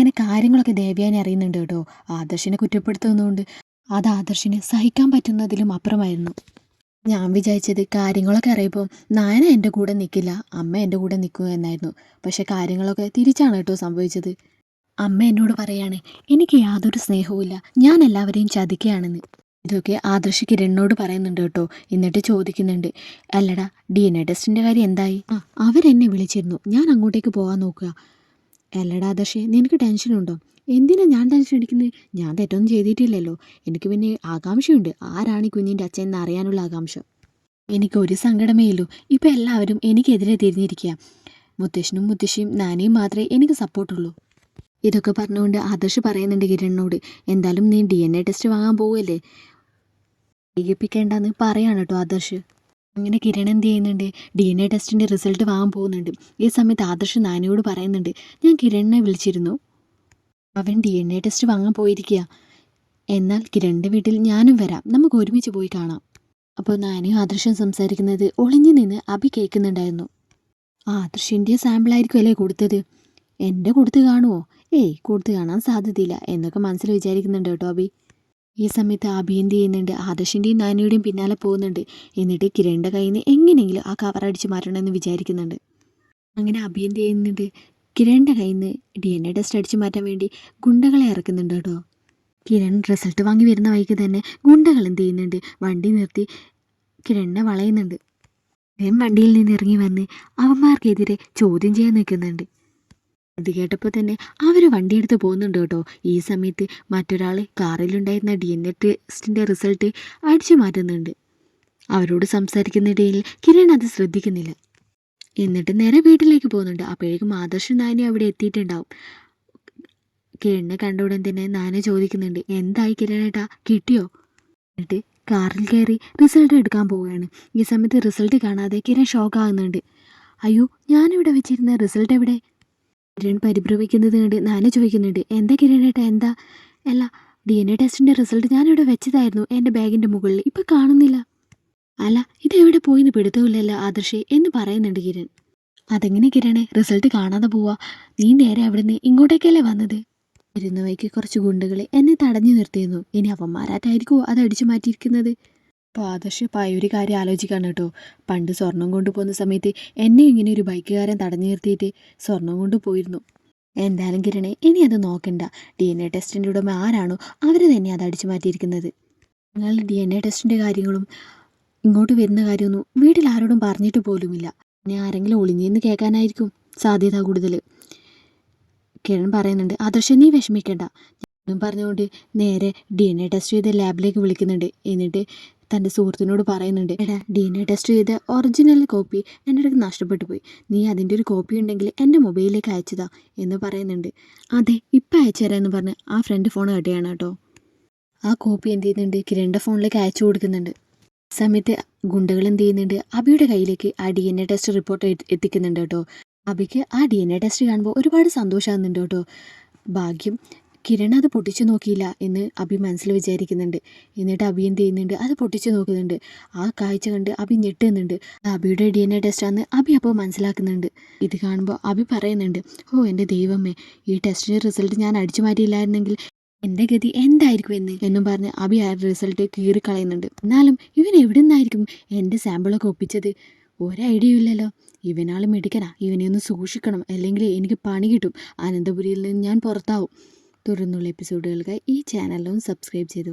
അങ്ങനെ കാര്യങ്ങളൊക്കെ ദേവ്യാനി അറിയുന്നുണ്ട് കേട്ടോ. ആദർശിനെ കുറ്റപ്പെടുത്തുന്നതുകൊണ്ട് അത് ആദർശിന് സഹിക്കാൻ പറ്റുന്നതിലും അപ്പുറമായിരുന്നു. ഞാൻ വിചാരിച്ചത് കാര്യങ്ങളൊക്കെ അറിയുമ്പോൾ നായന എന്റെ കൂടെ നിൽക്കില്ല അമ്മ എന്റെ കൂടെ നിൽക്കുക എന്നായിരുന്നു. പക്ഷെ കാര്യങ്ങളൊക്കെ തിരിച്ചാണ് കേട്ടോ സംഭവിച്ചത്. അമ്മ എന്നോട് പറയാണ് എനിക്ക് യാതൊരു സ്നേഹവുമില്ല ഞാൻ എല്ലാവരെയും ചതിക്കുകയാണെന്ന്. ഇതൊക്കെ ആദർശ് കിരണിനോട് പറയുന്നുണ്ട് കേട്ടോ. എന്നിട്ട് ചോദിക്കുന്നുണ്ട് അല്ലടാ ഡി എൻ എ ടെസ്റ്റിന്റെ കാര്യം എന്തായി? ആ അവരെന്നെ വിളിച്ചിരുന്നു. ഞാൻ അങ്ങോട്ടേക്ക് പോകാൻ നോക്കുക. അല്ലടാ ആദർശേ നിനക്ക് ടെൻഷനുണ്ടോ എന്തിനാ ഞാൻ ടെൻഷൻ അടിക്കുന്നത് ഞാൻ തെറ്റൊന്നും ചെയ്തിട്ടില്ലല്ലോ. എനിക്ക് പിന്നെ ആകാംക്ഷയുണ്ട്. ആരാണ് ഈ കുഞ്ഞിന്റെ അച്ഛൻ എന്ന് അറിയാനുള്ള ആകാംക്ഷ? എനിക്ക് ഒരു സങ്കടമേ ഉള്ളൂ. ഇപ്പം എല്ലാവരും എനിക്കെതിരെ തിരിഞ്ഞിരിക്കുക മുത്തശ്ശനും മുത്തശ്ശിയും നാനയും മാത്രമേ എനിക്ക് സപ്പോർട്ടുള്ളൂ ഇതൊക്കെ പറഞ്ഞുകൊണ്ട് ആദർശ് പറയുന്നുണ്ട് കിരണിനോട്. എന്തായാലും നീ ഡി എൻ എ ടെസ്റ്റ് വാങ്ങാൻ പോവുമല്ലേ ഏകിപ്പിക്കേണ്ടെന്ന് പറയാണ് കേട്ടോ ആദർശ്. അങ്ങനെ കിരൺ എന്ത് ചെയ്യുന്നുണ്ട്? ഡി എൻ എ ടെസ്റ്റിന്റെ റിസൾട്ട് വാങ്ങാൻ പോകുന്നുണ്ട്. ഈ സമയത്ത് ആദർശ് നാനിയോട് പറയുന്നുണ്ട് ഞാൻ കിരണിനെ വിളിച്ചിരുന്നു. അവൻ ഡി എൻ എ ടെസ്റ്റ് വാങ്ങാൻ പോയിരിക്കുക എന്നാൽ കിരണിന്റെ വീട്ടിൽ ഞാനും വരാം. നമുക്ക് ഒരുമിച്ച് പോയി കാണാം. അപ്പോൾ നാനിയും ആദർശം സംസാരിക്കുന്നത് ഒളിഞ്ഞു നിന്ന് അഭി കേൾക്കുന്നുണ്ടായിരുന്നു. ആദർശിന്റെ സാമ്പിളായിരിക്കും അല്ലേ കൊടുത്തത്? എന്റെ കൊടുത്ത് കാണുമോ ഏയ് കൊടുത്ത് കാണാൻ സാധ്യതയില്ല എന്നൊക്കെ മനസ്സിൽ വിചാരിക്കുന്നുണ്ട് കേട്ടോ അബി ഈ സമയത്ത് അബി എന്ത് ചെയ്യുന്നുണ്ട്? ആദർശിന്റെയും നാനിയുടെയും പിന്നാലെ പോകുന്നുണ്ട്. എന്നിട്ട് കിരണിന്റെ കയ്യിൽ നിന്ന് എങ്ങനെയെങ്കിലും ആ കവർ അടിച്ച് മാറ്റണമെന്ന് വിചാരിക്കുന്നുണ്ട്. അങ്ങനെ അബി എന്ത് ചെയ്യുന്നുണ്ട്? കിരണിന്റെ കയ്യിൽ നിന്ന് ഡി എൻ എ ടെസ്റ്റ് അടിച്ച് മാറ്റാൻ വേണ്ടി ഗുണ്ടകളെ ഇറക്കുന്നുണ്ട് കേട്ടോ. കിരൺ റിസൾട്ട് വാങ്ങി വരുന്ന വഴിക്ക് തന്നെ ഗുണ്ടകൾ എന്ത് ചെയ്യുന്നുണ്ട്? വണ്ടി നിർത്തി കിരണിനെ വളയുന്നുണ്ട്. കിരൺ വണ്ടിയിൽ നിന്ന് ഇറങ്ങി വന്ന് അവന്മാർക്കെതിരെ ചോദ്യം ചെയ്യാൻ നിൽക്കുന്നുണ്ട്. അത് കേട്ടപ്പോൾ തന്നെ അവർ വണ്ടിയെടുത്ത് പോകുന്നുണ്ട് കേട്ടോ. ഈ സമയത്ത് മറ്റൊരാൾ കാറിലുണ്ടായിരുന്ന ഡി എൻ എ ടെസ്റ്റിന്റെ റിസൾട്ട് അടിച്ചു മാറ്റുന്നുണ്ട്. അവരോട് സംസാരിക്കുന്നിടയിൽ കിരൺ അത് ശ്രദ്ധിക്കുന്നില്ല. എന്നിട്ട് നേരെ വീട്ടിലേക്ക് പോകുന്നുണ്ട്. അപ്പോഴേക്കും ആദർശ് നാനി അവിടെ എത്തിയിട്ടുണ്ടാവും. കിരണിനെ കണ്ട ഉടൻ തന്നെ നാന ചോദിക്കുന്നുണ്ട് എന്തായി കിരണേട്ടാ കിട്ടിയോ? എന്നിട്ട് കാറിൽ കയറി റിസൾട്ട് എടുക്കാൻ പോവുകയാണ്. ഈ സമയത്ത് റിസൾട്ട് കാണാതെ കിരൺ ഷോക്കാകുന്നുണ്ട് അയ്യോ ഞാനിവിടെ വെച്ചിരുന്ന റിസൾട്ട് എവിടെ? കിരൺ പരിഭ്രമിക്കുന്നത് കണ്ട് നാന ചോദിക്കുന്നുണ്ട് എന്താ കിരണേട്ടാ എന്താ? അല്ല ഡി എൻ എ ടെസ്റ്റിന്റെ റിസൾട്ട് ഞാനിവിടെ വെച്ചതായിരുന്നു എന്റെ ബാഗിന്റെ മുകളിൽ ഇപ്പം കാണുന്നില്ല. അല്ല ഇതെവിടെ പോയിന്ന് പിടുത്തമില്ലല്ലോ ആദർശി എന്ന് പറയുന്നുണ്ട് കിരൺ. അതെങ്ങനെ കിരണേ റിസൾട്ട് കാണാതെ പോവാ നീ നേരെ അവിടുന്ന് ഇങ്ങോട്ടേക്കല്ലേ വന്നത്? വരുന്ന വഴിക്ക് കുറച്ച് ഗുണ്ടുകൾ എന്നെ തടഞ്ഞു നിർത്തിയിരുന്നു ഇനി അവന്മാരായിട്ടായിരിക്കുമോ അത് അടിച്ചു മാറ്റിയിരിക്കുന്നത്? അപ്പോൾ ആദർശ് പായൊരു കാര്യം ആലോചിക്കാണ് കേട്ടോ. പണ്ട് സ്വർണം കൊണ്ടുപോകുന്ന സമയത്ത് എന്നെ ഇങ്ങനെ ഒരു ബൈക്കുകാരൻ തടഞ്ഞു നിർത്തിയിട്ട് സ്വർണം കൊണ്ടുപോയിരുന്നു. എന്തായാലും കിരണേ ഇനി അത് നോക്കണ്ട. ഡി എൻ എ ടെസ്റ്റിന്റെ ഉടമ ആരാണോ അവർ തന്നെ അത് അടിച്ചു മാറ്റിയിരിക്കുന്നത്. നിങ്ങൾ ഡി എൻ എ ടെസ്റ്റിന്റെ കാര്യങ്ങളും ഇങ്ങോട്ട് വരുന്ന കാര്യമൊന്നും വീട്ടിൽ ആരോടും പറഞ്ഞിട്ട് പോലുമില്ല. ഇനി ആരെങ്കിലും ഒളിഞ്ഞെന്ന് കേൾക്കാനായിരിക്കും സാധ്യത കൂടുതൽ. കിരൺ പറയുന്നുണ്ട് ആദർശ നീ വിഷമിക്കണ്ട. പറഞ്ഞുകൊണ്ട് നേരെ ഡി എൻ എ ടെസ്റ്റ് ചെയ്ത് ലാബിലേക്ക് വിളിക്കുന്നുണ്ട്. എന്നിട്ട് തന്റെ സുഹൃത്തിനോട് പറയുന്നുണ്ട് എടാ ഡി എൻ എ ടെസ്റ്റ് ചെയ്ത ഒറിജിനൽ കോപ്പി എന്റെ അടുത്ത് നഷ്ടപ്പെട്ടു പോയി. നീ അതിന്റെ ഒരു കോപ്പി ഉണ്ടെങ്കിൽ എന്റെ മൊബൈലിലേക്ക് അയച്ചതാ എന്ന് പറയുന്നുണ്ട്. അതെ ഇപ്പം അയച്ചു തരാമെന്ന് പറഞ്ഞ് ആ ഫ്രണ്ട് ഫോൺ കട്ടിയാണ് കേട്ടോ. ആ കോപ്പി എന്ത് ചെയ്യുന്നുണ്ട്? കിരണിന്റെ ഫോണിലേക്ക് അയച്ചു കൊടുക്കുന്നുണ്ട്. സമയത്ത് ഗുണ്ടകൾ എന്ത് ചെയ്യുന്നുണ്ട്? അബിയുടെ കയ്യിലേക്ക് ആ D N A test report എത്തിക്കുന്നുണ്ട് കേട്ടോ. അബിക്ക് ആ ഡി എൻ എ ടെസ്റ്റ് കാണുമ്പോൾ ഒരുപാട് സന്തോഷമാകുന്നുണ്ട് കേട്ടോ. ഭാഗ്യം കിരൺ അത് പൊട്ടിച്ചു നോക്കിയില്ല എന്ന് അബി മനസ്സിൽ വിചാരിക്കുന്നുണ്ട്. എന്നിട്ട് അബി എന്ത് ചെയ്യുന്നുണ്ട്? അത് പൊട്ടിച്ചു നോക്കുന്നുണ്ട്. ആ കാഴ്ച കണ്ട് അബി ഞെട്ടുന്നുണ്ട്. അബിയുടെ ഡി എൻ എ ടെസ്റ്റാന്ന് അബി അപ്പോൾ മനസ്സിലാക്കുന്നുണ്ട്. ഇത് കാണുമ്പോൾ അബി പറയുന്നുണ്ട് ഓ എന്റെ ദൈവമേ ഈ ടെസ്റ്റിന്റെ റിസൾട്ട് ഞാൻ അടിച്ചു മാറ്റിയില്ലായിരുന്നെങ്കിൽ എന്റെ ഗതി എന്തായിരിക്കും എന്ന്? എന്നും പറഞ്ഞ് അബി ആ റിസൾട്ട് കീറിക്കളയുന്നുണ്ട്. എന്നാലും ഇവൻ എവിടെ നിന്നായിരിക്കും എന്റെ സാമ്പിളൊക്കെ ഒപ്പിച്ചത്? ഒരു ഐഡിയ ഇല്ലല്ലോ. ഇവനാൾ മിടുക്കനാ. ഇവനെ ഒന്ന് സൂക്ഷിക്കണം. അല്ലെങ്കിൽ എനിക്ക് പണി കിട്ടും. അനന്തപുരിയിൽ നിന്ന് ഞാൻ പുറത്താവും. തുടർന്നുള്ള എപ്പിസോഡുകൾക്കായി ഈ ചാനലും സബ്സ്ക്രൈബ് ചെയ്ത്